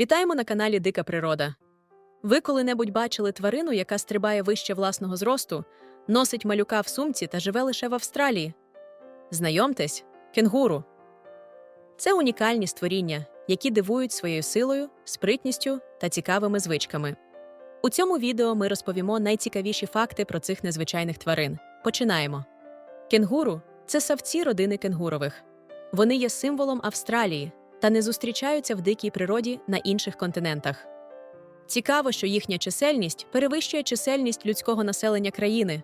Вітаємо на каналі Дика Природа. Ви коли-небудь бачили тварину, яка стрибає вище власного зросту, носить малюка в сумці та живе лише в Австралії? Знайомтесь, кенгуру. Це унікальні створіння, які дивують своєю силою, спритністю та цікавими звичками. У цьому відео ми розповімо найцікавіші факти про цих незвичайних тварин. Починаємо. Кенгуру це савці родини кенгурових. Вони є символом Австралії та не зустрічаються в дикій природі на інших континентах. Цікаво, що їхня чисельність перевищує чисельність людського населення країни.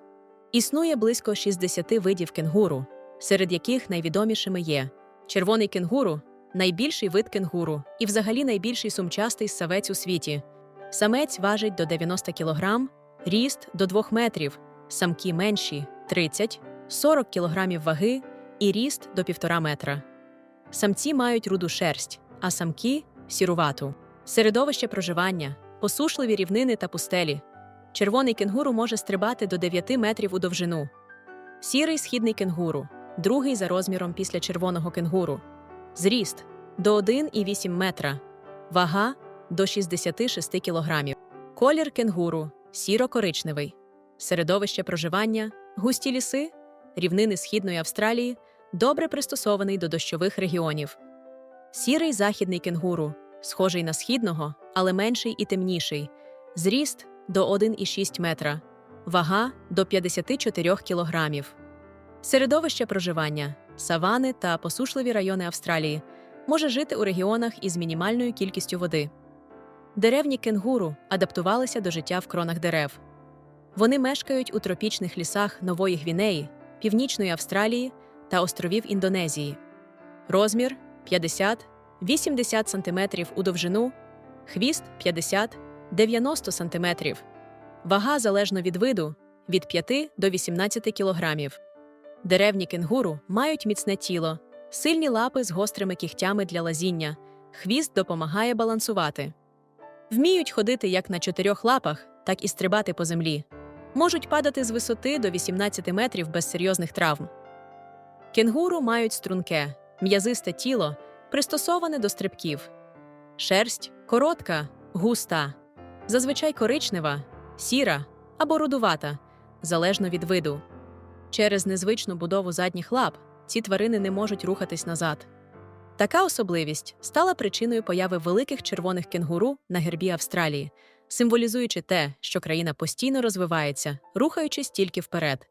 Існує близько 60 видів кенгуру, серед яких найвідомішими є червоний кенгуру найбільший вид кенгуру і взагалі найбільший сумчастий савець у світі. Самець важить до 90 кг, ріст до 2 метрів, самки менші 30-40 кг ваги і ріст до 1,5 метра. Самці мають руду шерсть, а самки сірувату. Середовище проживання, посушливі рівнини та пустелі. Червоний кенгуру може стрибати до 9 метрів у довжину. Сірий східний кенгуру, другий за розміром після червоного кенгуру. Зріст до 1,8 метра. Вага до 66 кілограмів. Колір кенгуру сіро-коричневий. Середовище проживання, густі ліси, рівнини Східної Австралії, добре пристосований до дощових регіонів. Сірий західний кенгуру, схожий на східного, але менший і темніший. Зріст до 1,6 метра, вага до 54 кілограмів. Середовище проживання, савани та посушливі райони Австралії може жити у регіонах із мінімальною кількістю води. Деревні кенгуру адаптувалися до життя в кронах дерев. Вони мешкають у тропічних лісах Нової Гвінеї, Північної Австралії та островів Індонезії. Розмір 50-80 см у довжину, хвіст 50-90 см. Вага залежно від виду від 5 до 18 кг. Деревні кенгуру мають міцне тіло, сильні лапи з гострими кігтями для лазіння, хвіст допомагає балансувати. Вміють ходити як на чотирьох лапах, так і стрибати по землі. Можуть падати з висоти до 18 метрів без серйозних травм. Кенгуру мають струнке, м'язисте тіло, пристосоване до стрибків. Шерсть коротка, густа, зазвичай коричнева, сіра або рудувата, залежно від виду. Через незвичну будову задніх лап ці тварини не можуть рухатись назад. Така особливість стала причиною появи великих червоних кенгуру на гербі Австралії, символізуючи те, що країна постійно розвивається, рухаючись тільки вперед.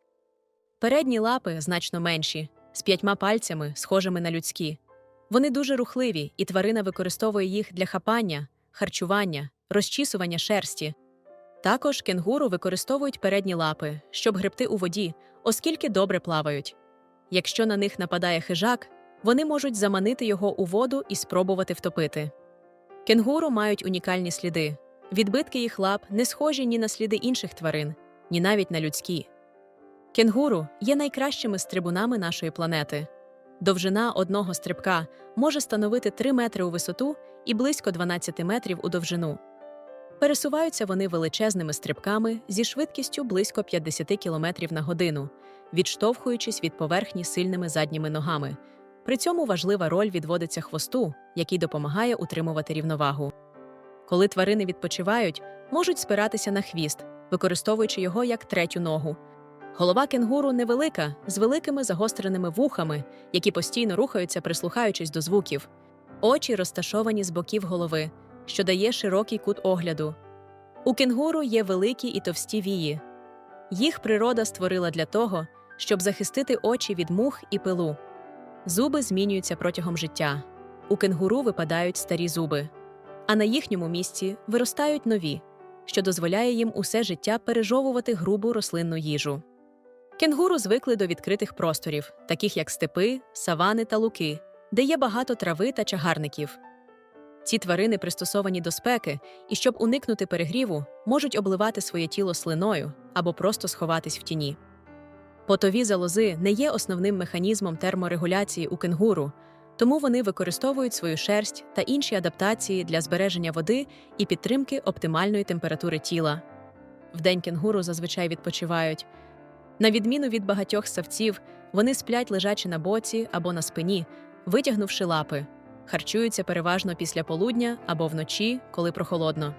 Передні лапи значно менші, з п'ятьма пальцями, схожими на людські. Вони дуже рухливі, і тварина використовує їх для хапання, харчування, розчісування шерсті. Також кенгуру використовують передні лапи, щоб гребти у воді, оскільки добре плавають. Якщо на них нападає хижак, вони можуть заманити його у воду і спробувати втопити. Кенгуру мають унікальні сліди. Відбитки їх лап не схожі ні на сліди інших тварин, ні навіть на людські. Кенгуру є найкращими стрибунами нашої планети. Довжина одного стрибка може становити 3 метри у висоту і близько 12 метрів у довжину. Пересуваються вони величезними стрибками зі швидкістю близько 50 км на годину, відштовхуючись від поверхні сильними задніми ногами. При цьому важлива роль відводиться хвосту, який допомагає утримувати рівновагу. Коли тварини відпочивають, можуть спиратися на хвіст, використовуючи його як третю ногу. Голова кенгуру невелика, з великими загостреними вухами, які постійно рухаються, прислухаючись до звуків. Очі розташовані з боків голови, що дає широкий кут огляду. У кенгуру є великі і товсті вії. Їх природа створила для того, щоб захистити очі від мух і пилу. Зуби змінюються протягом життя. У кенгуру випадають старі зуби, а на їхньому місці виростають нові, що дозволяє їм усе життя пережовувати грубу рослинну їжу. Кенгуру звикли до відкритих просторів, таких як степи, савани та луки, де є багато трави та чагарників. Ці тварини пристосовані до спеки і, щоб уникнути перегріву, можуть обливати своє тіло слиною або просто сховатись в тіні. Потові залози не є основним механізмом терморегуляції у кенгуру, тому вони використовують свою шерсть та інші адаптації для збереження води і підтримки оптимальної температури тіла. Вдень кенгуру зазвичай відпочивають. На відміну від багатьох савців, вони сплять лежачи на боці або на спині, витягнувши лапи. харчуються переважно після полудня або вночі, коли прохолодно.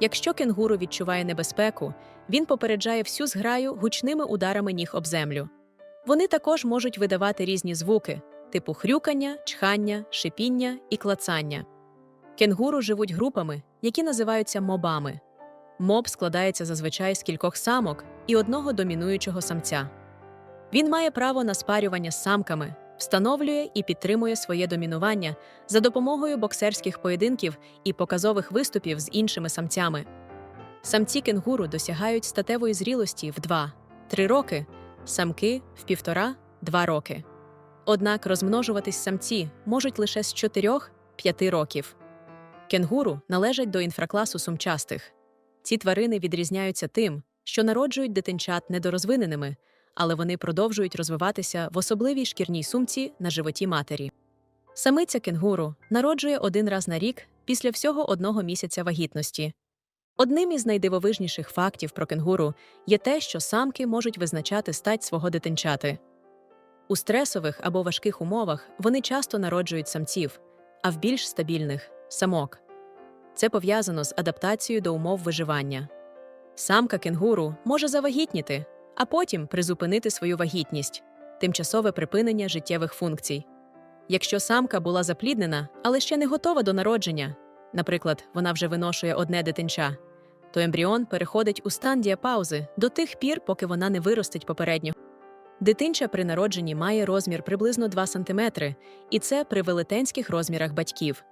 Якщо кенгуру відчуває небезпеку, він попереджає всю зграю гучними ударами ніг об землю. Вони також можуть видавати різні звуки, типу хрюкання, чхання, шипіння і клацання. Кенгуру живуть групами, які називаються мобами. Моб складається зазвичай з кількох самок і одного домінуючого самця. Він має право на спарювання з самками, встановлює і підтримує своє домінування за допомогою боксерських поєдинків і показових виступів з іншими самцями. Самці кенгуру досягають статевої зрілості в 2-3 роки, самки в 1,5-2 роки. Однак розмножуватись самці можуть лише з 4-5 років. Кенгуру належать до інфракласу сумчастих. Ці тварини відрізняються тим, що народжують дитинчат недорозвиненими, але вони продовжують розвиватися в особливій шкірній сумці на животі матері. Самиця кенгуру народжує один раз на рік після всього одного місяця вагітності. Одним із найдивовижніших фактів про кенгуру є те, що самки можуть визначати стать свого дитинчати. У стресових або важких умовах вони часто народжують самців, а в більш стабільних самок. Це пов'язано з адаптацією до умов виживання. Самка кенгуру може завагітніти, а потім призупинити свою вагітність тимчасове припинення життєвих функцій. Якщо самка була запліднена, але ще не готова до народження, наприклад, вона вже виношує одне дитинча, то ембріон переходить у стан діапаузи до тих пір, поки вона не виростить попередньо. Дитинча при народженні має розмір приблизно 2 см, і це при велетенських розмірах батьків.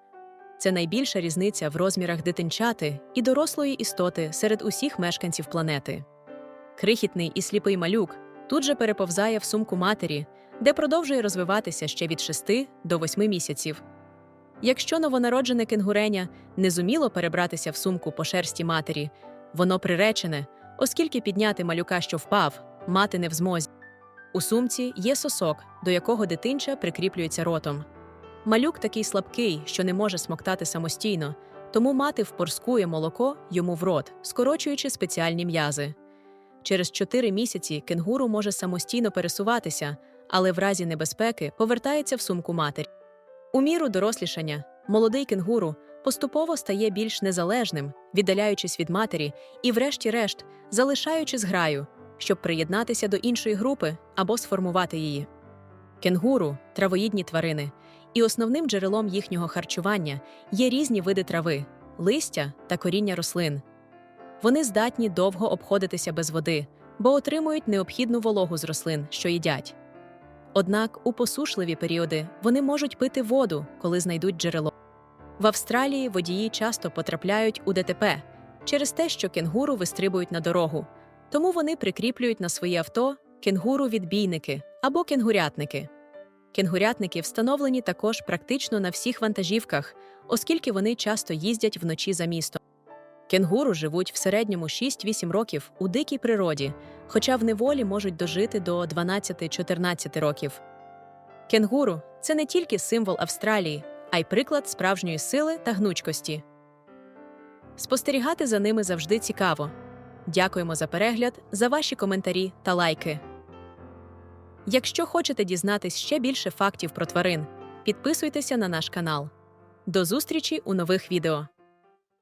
Це найбільша різниця в розмірах дитинчати і дорослої істоти серед усіх мешканців планети. Крихітний і сліпий малюк тут же переповзає в сумку матері, де продовжує розвиватися ще від 6 до 8 місяців. Якщо новонароджене кенгуреня не зуміло перебратися в сумку по шерсті матері, воно приречене, оскільки підняти малюка, що впав, мати не в змозі. У сумці є сосок, до якого дитинча прикріплюється ротом. Малюк такий слабкий, що не може смоктати самостійно, тому мати впорскує молоко йому в рот, скорочуючи спеціальні м'язи. Через 4 місяці кенгуру може самостійно пересуватися, але в разі небезпеки повертається в сумку матері. У міру дорослішання молодий кенгуру поступово стає більш незалежним, віддаляючись від матері і, врешті-решт, залишаючи зграю, щоб приєднатися до іншої групи або сформувати її. Кенгуру травоїдні тварини, і основним джерелом їхнього харчування є різні види трави, листя та коріння рослин. Вони здатні довго обходитися без води, бо отримують необхідну вологу з рослин, що їдять. Однак у посушливі періоди вони можуть пити воду, коли знайдуть джерело. В Австралії водії часто потрапляють у ДТП через те, що кенгуру вистрибують на дорогу, тому вони прикріплюють на свої авто кенгуру-відбійники або кенгурятники. Кенгурятники встановлені також практично на всіх вантажівках, оскільки вони часто їздять вночі за містом. Кенгуру живуть в середньому 6-8 років у дикій природі, хоча в неволі можуть дожити до 12-14 років. Кенгуру це не тільки символ Австралії, а й приклад справжньої сили та гнучкості. Спостерігати за ними завжди цікаво. Дякуємо за перегляд, за ваші коментарі та лайки. Якщо хочете дізнатись ще більше фактів про тварин, підписуйтеся на наш канал. До зустрічі у нових відео!